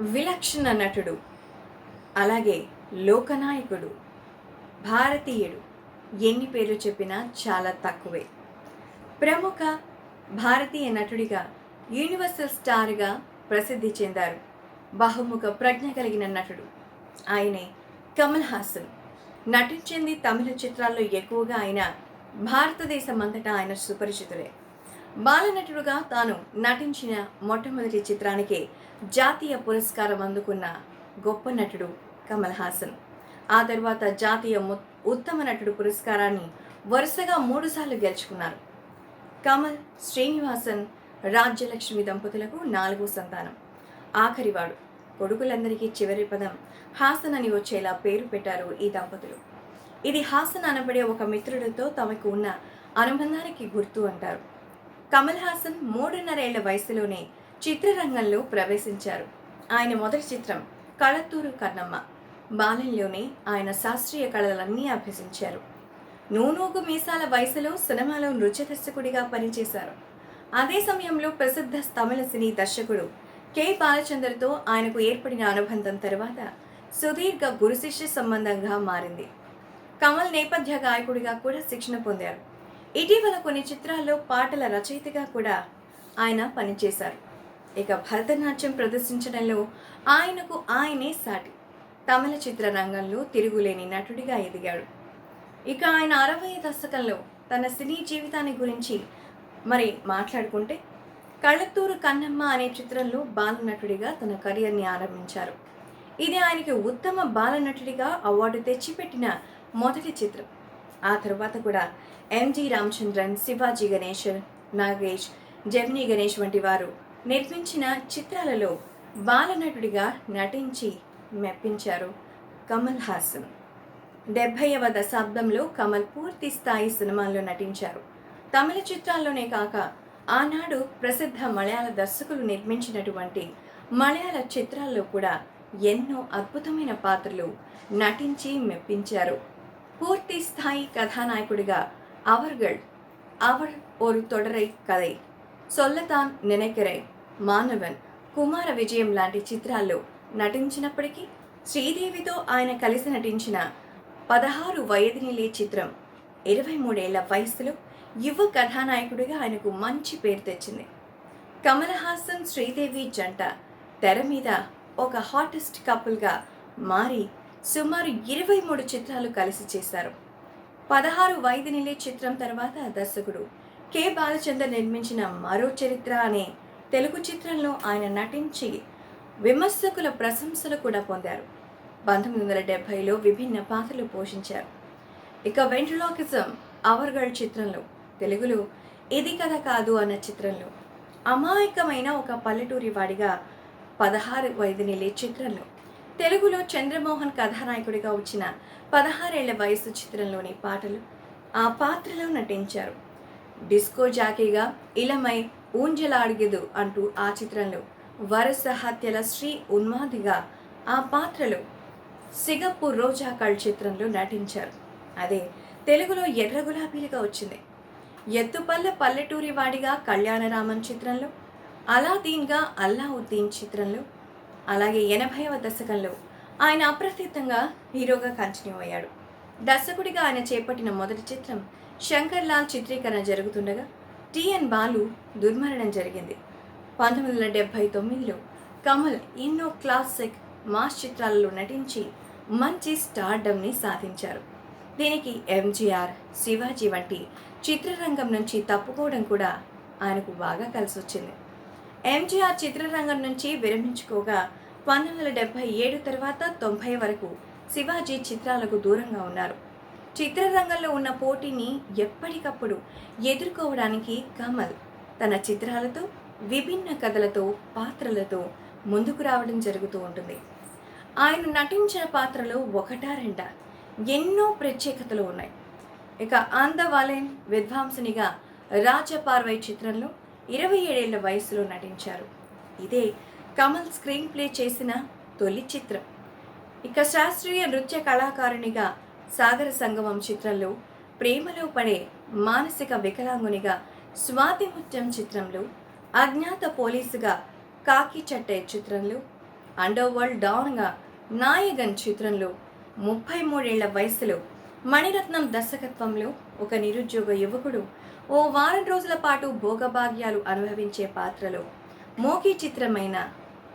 విలక్షణ నటుడు అలాగే లోకనాయకుడు భారతీయుడు. ఎన్ని పేర్లు చెప్పినా చాలా తక్కువే. ప్రముఖ భారతీయ నటుడిగా యూనివర్సల్ స్టార్గా ప్రసిద్ధి చెందారు బహుముఖ ప్రజ్ఞ కలిగిన నటుడు. ఆయనే కమల్ హాసన్. నటించింది తమిళ చిత్రాల్లో ఎక్కువగా ఆయన భారతదేశం అంతటా ఆయన సుపరిచితులే బాలనటుడుగా తాను నటించిన మొట్టమొదటి చిత్రానికే జాతీయ పురస్కారం అందుకున్న గొప్ప నటుడు కమల్ హాసన్. ఆ తర్వాత జాతీయ ఉత్తమ నటుడు పురస్కారాన్ని వరుసగా మూడుసార్లు గెలుచుకున్నారు. కమల్ శ్రీనివాసన్ రాజ్యలక్ష్మి దంపతులకు నాలుగో సంతానం. ఆఖరివాడు. కొడుకులందరికీ చివరి పదం హాసన్ అని వచ్చేలా పేరు పెట్టారు ఈ దంపతులు. ఇది హాసన్ అనబడే ఒక మిత్రుడితో తమకు ఉన్న అనుబంధానికి గుర్తు అంటారు. కమల్ హాసన్ మూడున్నరేళ్ళ వయసులోనే చిత్రరంగంలో ప్రవేశించారు. ఆయన మొదటి చిత్రం కళత్తూరు కన్నమ్మ. బాల్యంలోనే ఆయన శాస్త్రీయ కళలన్నీ అభ్యసించారు. నూనూగు మీసాల వయసులో సినిమాలో నృత్య దర్శకుడిగా పనిచేశారు. అదే సమయంలో ప్రసిద్ధ తమిళ సినీ దర్శకుడు కె. బాలచందర్తో ఆయనకు ఏర్పడిన అనుబంధం తర్వాత సుదీర్ఘ గురుశిష్య సంబంధంగా మారింది. కమల్ నేపథ్య గాయకుడిగా కూడా శిక్షణ పొందారు. ఇటీవల కొన్ని చిత్రాల్లో పాటల రచయితగా కూడా ఆయన పనిచేశారు. ఇక భరతనాట్యం ప్రదర్శించడంలో ఆయనకు ఆయనే సాటి. తమిళ చిత్రరంగంలో తిరుగులేని నటుడిగా ఎదిగాడు. ఇక ఆయన అరవై దశకంలో తన సినీ జీవితాన్ని గురించి మరి మాట్లాడుకుంటే కళ్ళత్తూరు కన్నమ్మ అనే చిత్రంలో బాలనటుడిగా తన కెరియర్ని ఆరంభించారు. ఇది ఆయనకి ఉత్తమ బాలనటుడిగా అవార్డు తెచ్చిపెట్టిన మొదటి చిత్రం. ఆ తర్వాత కూడా ఎంజి రామచంద్రన్ శివాజీ గణేష్ నాగేష్ జెమినీ గణేష్ వంటి వారు నిర్మించిన చిత్రాలలో బాలనటుడిగా నటించి మెప్పించారు కమల్ హాసన్ డెబ్భైవ దశాబ్దంలో కమల్ పూర్తి స్థాయి సినిమాల్లో నటించారు తమిళ చిత్రాల్లోనే కాక ఆనాడు ప్రసిద్ధ మలయాళ దర్శకులు నిర్మించినటువంటి మలయాళ చిత్రాల్లో కూడా ఎన్నో అద్భుతమైన పాత్రలు నటించి మెప్పించారు పూర్తి స్థాయి కథానాయకుడిగా అవర్గల్ అవర్ ஒரு தொடரை కథై సొల్లతాన్ నినెకరై మానవన్ కుమార విజయం లాంటి చిత్రాల్లో నటించినప్పటికీ శ్రీదేవితో ఆయన కలిసి నటించిన పదహారు వయదినిలే చిత్రం ఇరవై మూడేళ్ళ వయసులో యువ కథానాయకుడిగా ఆయనకు మంచి పేరు తెచ్చింది. కమల్ హాసన్ శ్రీదేవి జంట తెర మీద ఒక హాటెస్ట్ కపుల్గా మారి సుమారు ఇరవై మూడు చిత్రాలు కలిసి చేశారు. పదహారు వైదినిలే చిత్రం తర్వాత దర్శకుడు కె. బాలచందర్ నిర్మించిన మరో చరిత్ర అనే తెలుగు చిత్రంలో ఆయన నటించి విమర్శకుల ప్రశంసలు కూడా పొందారు. పంతొమ్మిది వందల డెబ్భైలో విభిన్న పాత్రలు పోషించారు. ఇక వెంట్రలాకిజం అవర్గల్ చిత్రంలో తెలుగులో ఇది కథ కాదు అన్న చిత్రంలో అమాయకమైన ఒక పల్లెటూరి వాడిగా పదహారు వైదినిలే చిత్రంలో తెలుగులో చంద్రమోహన్ కథానాయకుడిగా వచ్చిన పదహారేళ్ళ వయసు చిత్రంలోని పాటలు ఆ పాత్రలో నటించారు. డిస్కో జాకీగా ఇలమై ఊంజలాడిగదు అంటూ ఆ చిత్రంలో వరుస హత్యల శ్రీ ఉన్మాదిగా ఆ పాత్రలో సిగప్పు రోజాకళ్ చిత్రంలో నటించారు. అదే తెలుగులో ఎర్ర గులాబీలుగా వచ్చింది. ఎత్తుపల్ల పల్లెటూరి వాడిగా కళ్యాణరామన్ చిత్రంలో అలాదీన్గా అల్లావుద్దీన్ చిత్రంలో అలాగే ఎనభైవ దశకంలో ఆయన అప్రసిద్ధంగా హీరోగా కంటిన్యూ అయ్యాడు. దర్శకుడిగా ఆయన చేపట్టిన మొదటి చిత్రం శంకర్ లాల్ చిత్రీకరణ జరుగుతుండగా టిఎన్ బాలు దుర్మరణం జరిగింది. పంతొమ్మిది వందల డెబ్భై తొమ్మిదిలో కమల్ ఎన్నో క్లాసిక్ మాస్ చిత్రాలలో నటించి మంచి స్టార్డమ్ని సాధించారు. దీనికి ఎంజీఆర్ శివాజీ వంటి చిత్రరంగం నుంచి తప్పుకోవడం కూడా ఆయనకు బాగా కలిసి వచ్చింది ఎంజీఆర్ చిత్రరంగం నుంచి విరమించుకోగా పంతొమ్మిది వందల డెబ్భై ఏడు తర్వాత తొంభై వరకు శివాజీ చిత్రాలకు దూరంగా ఉన్నారు. చిత్రరంగంలో ఉన్న పోటీని ఎప్పటికప్పుడు ఎదుర్కోవడానికి కమల్ తన చిత్రాలతో విభిన్న కథలతో పాత్రలతో ముందుకు రావడం జరుగుతూ ఉంటుంది. ఆయన నటించిన పాత్రలు ఒకటా రెండా? ఎన్నో ప్రత్యేకతలు ఉన్నాయి. ఇక ఆందవాలెన్ విద్వాంసునిగా రాజపార్వై చిత్రంలో ఇరవై ఏడేళ్ళ వయసులో నటించారు. ఇదే కమల్ స్క్రీన్ ప్లే చేసిన తొలి చిత్రం. ఇక శాస్త్రీయ నృత్య కళాకారునిగా సాగర సంగమం చిత్రంలో ప్రేమలో పడే మానసిక వికలాంగునిగా స్వాతి ముత్యం చిత్రంలో అజ్ఞాత పోలీసుగా కాకి చట్టే చిత్రంలో అండర్ వరల్డ్ డాన్గా నాయగన్ చిత్రంలో ముప్పై మూడేళ్ళ వయసులో మణిరత్నం దర్శకత్వంలో ఒక నిరుద్యోగ యువకుడు ఓ వారం రోజుల పాటు భోగభాగ్యాలు అనుభవించే పాత్రలో మోకీ చిత్రమైన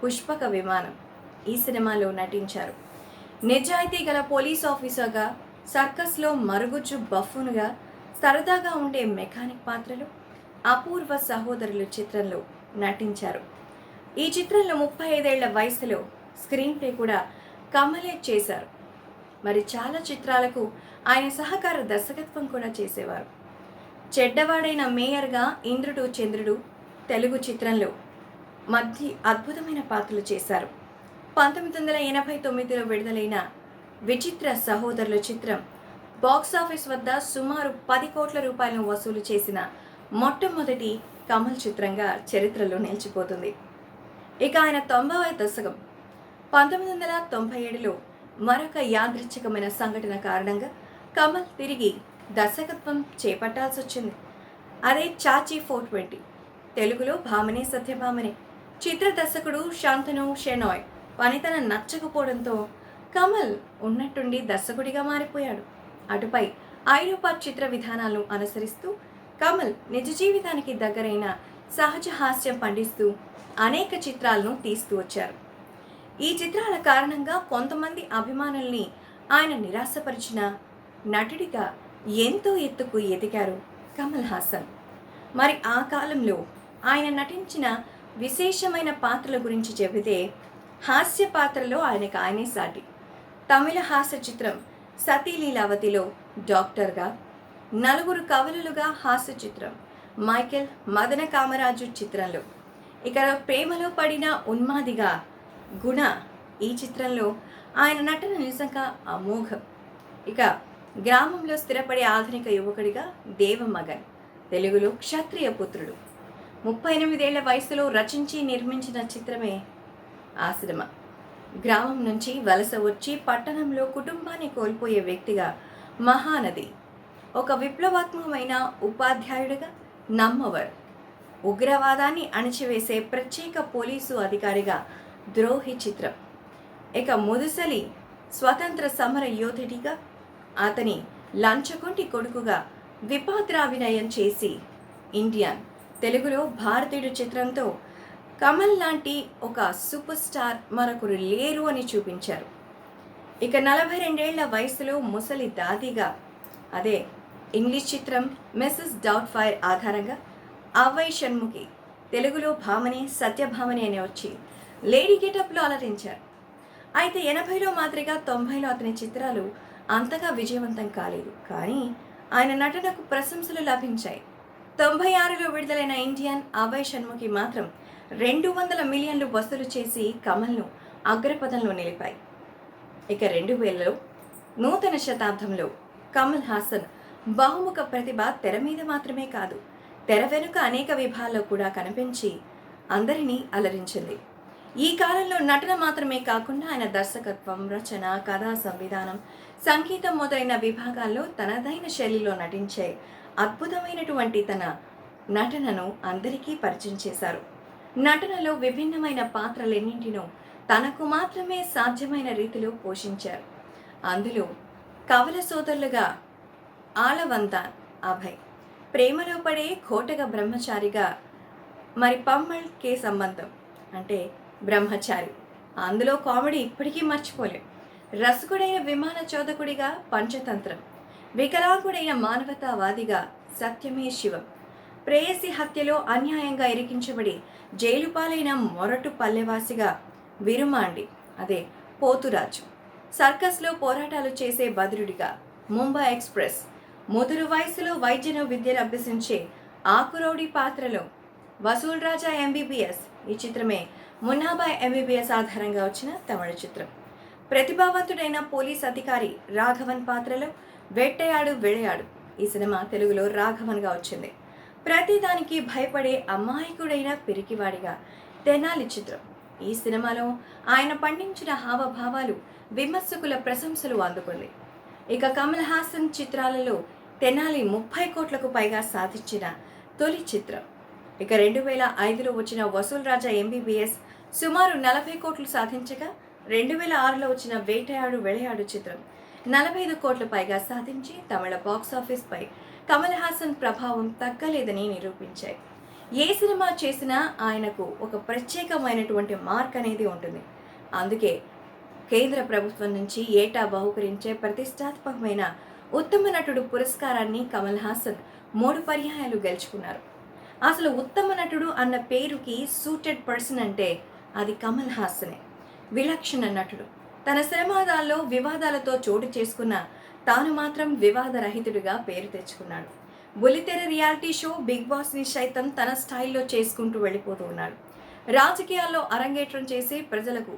పుష్పక విమానం ఈ సినిమాలో నటించారు. నిజాయితీ గల పోలీస్ ఆఫీసర్గా సర్కస్లో మరుగుజ్జు బఫూన్గా సరదాగా ఉండే మెకానిక్ పాత్రలు అపూర్వ సహోదరులు చిత్రంలో నటించారు. ఈ చిత్రంలో ముప్పై ఐదేళ్ళ వయసులో స్క్రీన్ ప్లే కూడా కమలే చేశారు. మరి చాలా చిత్రాలకు ఆయన సహకార దర్శకత్వం కూడా చేసేవారు. చెడ్డవాడైన మేయర్గా ఇంద్రుడు చంద్రుడు తెలుగు చిత్రంలో మధ్య అద్భుతమైన పాత్రలు చేశారు. పంతొమ్మిది వందల ఎనభై తొమ్మిదిలో విడుదలైన విచిత్ర సహోదరుల చిత్రం బాక్సాఫీస్ వద్ద సుమారు పది కోట్ల రూపాయలను వసూలు చేసిన మొట్టమొదటి కమల్ చిత్రంగా చరిత్రలో నిలిచిపోతుంది. ఇక ఆయన తొంభవ దశకం. పంతొమ్మిది వందల తొంభై ఏడులో మరొక యాదృచ్ఛికమైన సంఘటన కారణంగా కమల్ తిరిగి దర్శకత్వం చేపట్టాల్సి వచ్చింది. అదే చాచీ ఫోర్ ట్వంటీ తెలుగులో భామనే సత్యభామనే. చిత్ర దర్శకుడు శాంతను షెనాయ్ పనితనం నచ్చకపోవడంతో కమల్ ఉన్నట్టుండి దర్శకుడిగా మారిపోయాడు. అటుపై ఐరోపా చిత్ర విధానాలను అనుసరిస్తూ కమల్ నిజ జీవితానికి దగ్గరైన సహజ హాస్యం పండిస్తూ అనేక చిత్రాలను తీస్తూ వచ్చారు. ఈ చిత్రాల కారణంగా కొంతమంది అభిమానుల్ని ఆయన నిరాశపరిచిన నటుడిగా ఎంతో ఎత్తుకు ఎదిగారు కమల్ హాసన్. మరి ఆ కాలంలో ఆయన నటించిన విశేషమైన పాత్రల గురించి చెబితే హాస్య పాత్రలో ఆయనకు ఆయనే సాటి. తమిళ హాస్య చిత్రం సతీ లీలావతిలో డాక్టర్గా నలుగురు కవులులుగా హాస్య చిత్రం మైకేల్ మదన కామరాజు చిత్రంలో. ఇక ప్రేమలో పడిన ఉన్మాదిగా గుణ ఈ చిత్రంలో ఆయన నటన నిజంగా అమోఘం. ఇక గ్రామంలో స్థిరపడే ఆధునిక యువకుడిగా దేవమగన్ తెలుగులో క్షత్రియ పుత్రుడు. ముప్పై ఎనిమిదేళ్ళ వయసులో రచించి నిర్మించిన చిత్రమే ఆశ్రమ. గ్రామం నుంచి వలస వచ్చి పట్టణంలో కుటుంబాన్ని కోల్పోయే వ్యక్తిగా మహానది. ఒక విప్లవాత్మకమైన ఉపాధ్యాయుడిగా నమ్మవర్. ఉగ్రవాదాన్ని అణచివేసే ప్రత్యేక పోలీసు అధికారిగా ద్రోహి చిత్రం. ఇక ముదుసలి స్వతంత్ర సమర యోధుడిగా అతని లంచగొంటి కొడుకుగా విపాత్రాభినయం చేసి ఇండియన్ తెలుగులో భారతీయుడు చిత్రంతో కమల్ లాంటి ఒక సూపర్ స్టార్ మరొకరు లేరు అని చూపించారు. ఇక నలభై రెండేళ్ళ వయసులో ముసలి దాదిగా అదే ఇంగ్లీష్ చిత్రం మిస్సెస్ డౌట్ ఫైర్ ఆధారంగా అవ్వయ్ షణ్ముఖి తెలుగులో భామని సత్యభామని అని వచ్చి లేడీ గెటప్లో అలరించారు. అయితే ఎనభైలో మాదిరిగా తొంభైలో అతని చిత్రాలు అంతగా విజయవంతం కాలేదు. కానీ ఆయన నటనకు ప్రశంసలు లభించాయి. తొంభై ఆరులో విడుదలైన ఇండియన్ అభయ్ షణ్ముఖి మాత్రం రెండు వందల మిలియన్లు వసూలు చేసి కమల్ను అగ్రపదంలో నిలిపాయి. ఇక రెండు వేలలో నూతన శతాబ్దంలో కమల్ హాసన్ బహుముఖ ప్రతిభ తెర మీద మాత్రమే కాదు తెర వెనుక అనేక విభాల్లో కూడా కనిపించి అందరినీ అలరించింది. ఈ కాలంలో నటన మాత్రమే కాకుండా ఆయన దర్శకత్వం రచన కథా సంవిధానం సంగీతం మొదలైన విభాగాల్లో తనదైన శైలిలో నటించే అద్భుతమైనటువంటి తన నటనను అందరికీ పరిచయం చేశారు. నటనలో విభిన్నమైన పాత్రలెన్నింటినో తనకు మాత్రమే సాధ్యమైన రీతిలో పోషించారు. అందులో కవల సోదరులుగా ఆలవంతాన్ అభయ్ ప్రేమలో పడే కోటగ బ్రహ్మచారిగా మరి పమ్మల్ కే సంబంధం అంటే బ్రహ్మచారి. అందులో కామెడీ ఇప్పటికీ మర్చిపోలేం. రసకుడైన విమాన చోదకుడిగా పంచతంత్రం వికలాంగుడైన మానవతావాదిగా సత్యమే శివం. ప్రేయసి హత్యలో అన్యాయంగా ఇరికించబడి జైలు పాలైన మొరటు పల్లెవాసిగా విరుమాండి. అదే పోతురాజు. సర్కస్లో పోరాటాలు చేసే బదురుడిగా ముంబై ఎక్స్ప్రెస్ ముదురు వయసులో వైద్యను విద్యను అభ్యసించే ఆకురౌడి పాత్రలో వసూల్ రాజా ఎంబీబీఎస్ ఈ చిత్రమే మున్నాబాయ్ ఎంబీబీఎస్ ఆధారంగా వచ్చిన తమిళ చిత్రం. ప్రతిభావంతుడైన పోలీస్ అధికారి రాఘవన్ పాత్రలో వేట్టయాడు వెళ్ళయాడు ఈ సినిమా తెలుగులో రాఘవన్గా వచ్చింది. ప్రతిదానికి భయపడే అమాయకుడైన పిరికివాడిగా తెనాలి చిత్రం. ఈ సినిమాలో ఆయన పండించిన హావభావాలు విమర్శకుల ప్రశంసలు అందుకుంది. ఇక కమల్ హాసన్ చిత్రాలలో తెనాలి ముప్పై కోట్లకు పైగా సాధించిన తొలి చిత్రం. ఇక రెండు వేల ఐదులో వచ్చిన వసూల్ రాజా ఎంబీబీఎస్ సుమారు నలభై కోట్లు సాధించగా రెండు వేల ఆరులో వచ్చిన వేటయాడు వెళయాడు చిత్రం నలభై ఐదు కోట్ల పైగా సాధించి తమిళ బాక్సాఫీస్పై కమల్ హాసన్ ప్రభావం తగ్గలేదని నిరూపించాయి. ఏ సినిమా చేసినా ఆయనకు ఒక ప్రత్యేకమైనటువంటి మార్క్ అనేది ఉంటుంది. అందుకే కేంద్ర ప్రభుత్వం నుంచి ఏటా బహుకరించే ప్రతిష్టాత్మకమైన ఉత్తమ నటుడు పురస్కారాన్ని కమల్ హాసన్ మూడు పర్యాయాలు గెలుచుకున్నారు. అసలు ఉత్తమ నటుడు అన్న పేరుకి సూటెడ్ పర్సన్ అంటే అది కమల్ హాసనే విలక్షణ నటుడు. తన సినిమాదాల్లో వివాదాలతో చోటు చేసుకున్న తాను మాత్రం వివాదరహితుడిగా పేరు తెచ్చుకున్నాడు. బులితెర రియాలిటీ షో బిగ్ బాస్ని సైతం తన స్టైల్లో చేసుకుంటూ వెళ్ళిపోతూ ఉన్నాడు. రాజకీయాల్లో అరంగేట్రం చేసి ప్రజలకు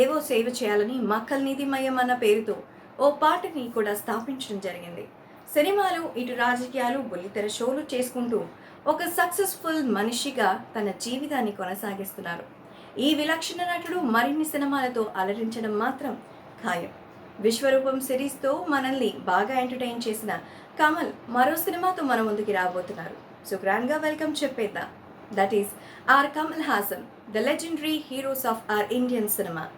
ఏవో సేవ చేయాలని మక్కల్ నిధిమయం అన్న పేరుతో ఓ పార్టీని కూడా స్థాపించడం జరిగింది. సినిమాలు ఇటు రాజకీయాలు బుల్లితెర షోలు చేసుకుంటూ ఒక సక్సెస్ఫుల్ మనిషిగా తన జీవితాన్ని కొనసాగిస్తున్నారు. ఈ విలక్షణ నటుడు మరిన్ని సినిమాలతో అలరించడం మాత్రం ఖాయం. విశ్వరూపం సిరీస్తో మనల్ని బాగా ఎంటర్టైన్ చేసిన కమల్ మరో సినిమాతో మన ముందుకి రాబోతున్నారు. సో గ్రాండ్గా వెల్కమ్ చెప్పేద్దాం. That is our Kamal Haasan the legendary heroes of our Indian cinema